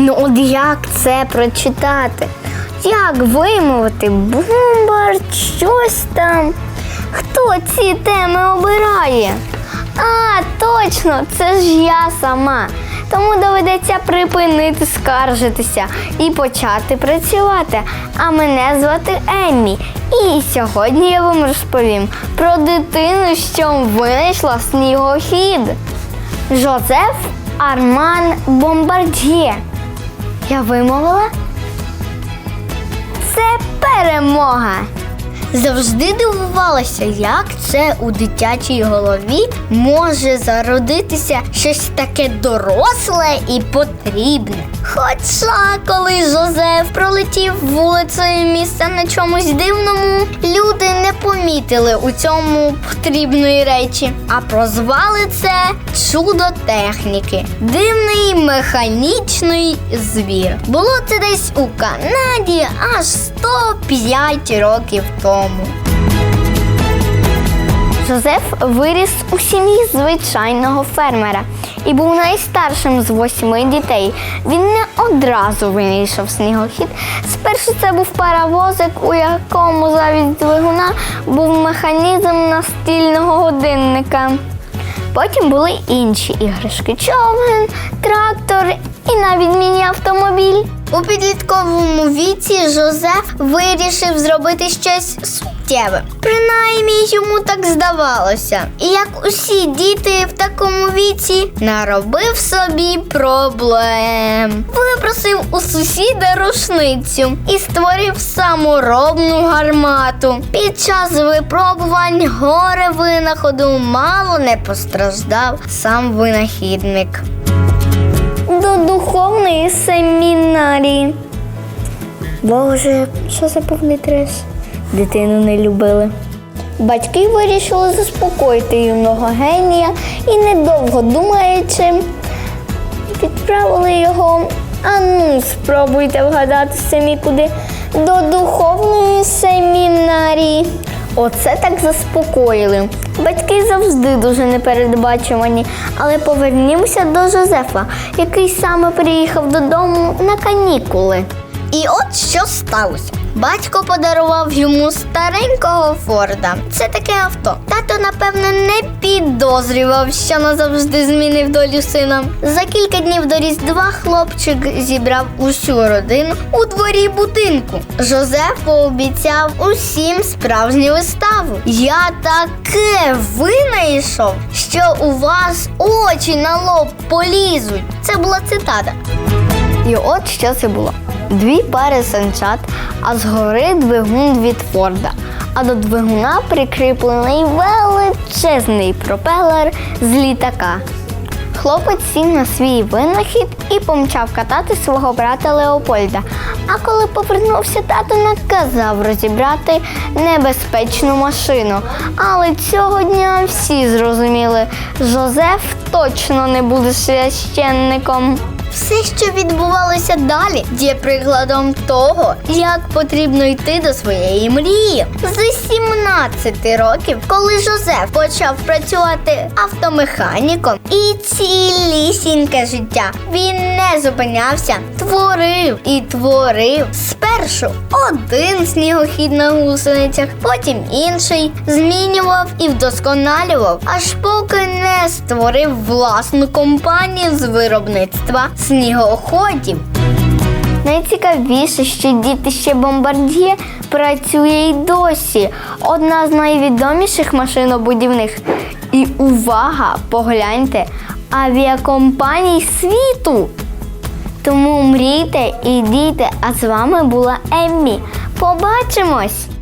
Ну от як це прочитати? Як вимовити бомбар, щось там? Хто ці теми обирає? А, точно, це ж я сама. Тому доведеться припинити скаржитися і почати працювати. А мене звати Еммі. І сьогодні я вам розповім про дитину, що винайшла снігохід. Жозеф Арман Бомбард'є. Я вимовила? Це перемога. Завжди дивувалася, як це у дитячій голові може зародитися щось таке доросле і потрібне. Хоча, коли Жозеф пролетів вулицею міста на чомусь дивному, люди не помітили у цьому потрібної речі, а прозвали це чудо техніки. Дивний механічний звір. Було це десь у Канаді аж 105 років тому. Жозеф виріс у сім'ї звичайного фермера і був найстаршим з восьми дітей. Він не одразу винайшов снігохід. Спершу це був паровозик, у якому замість двигуна був механізм настільного годинника. Потім були інші іграшки: човен, трактор і навіть міні-автомобіль. У підлітковому віці Жозеф вирішив зробити щось суттєве. Принаймні йому так здавалося. І як усі діти в такому віці, наробив собі проблем. Випросив у сусіда рушницю і створив саморобну гармату. Під час випробувань горе винаходу мало не постраждав сам винахідник до духовної семінарії. Боже, що за повний треш? Дитину не любили. Батьки вирішили заспокоїти юного генія і, недовго думаючи, відправили його. А ну, спробуйте вгадати самі куди до духовної семінарії. Оце так заспокоїли. Батьки завжди дуже непередбачувані, але повернімося до Жозефа, який саме приїхав додому на канікули. І от що сталося. Батько подарував йому старенького Форда. Це таке авто. Тато, напевно, не підозрював, що назавжди змінив долю сина. За кілька днів до Різдва хлопчик зібрав усю родину у дворі будинку. Жозеф пообіцяв усім справжню виставу. Я таке винайшов, що у вас очі на лоб полізуть. Це була цитата. І от що це було: дві пари санчат, а згори двигун від Форда. А до двигуна прикріплений величезний пропелер з літака. Хлопець сів на свій винахід і помчав катати свого брата Леопольда. А коли повернувся, тато наказав розібрати небезпечну машину. Але цього дня всі зрозуміли, Жозеф точно не буде священником. Все, що відбувалося далі, є прикладом того, як потрібно йти до своєї мрії. З 17 років, коли Жозеф почав працювати автомеханіком, і цілісіньке життя він не зупинявся, творив і творив. Спершу один снігохід на гусеницях, потім інший, змінював і вдосконалював, аж поки не створив власну компанію з виробництва снігоходів. Найцікавіше, що дітище Бомбард'є працює й досі. Одна з найвідоміших машинобудівних. І увага, погляньте, авіакомпаній світу. Тому мрійте і дійте. А з вами була Еммі. Побачимось!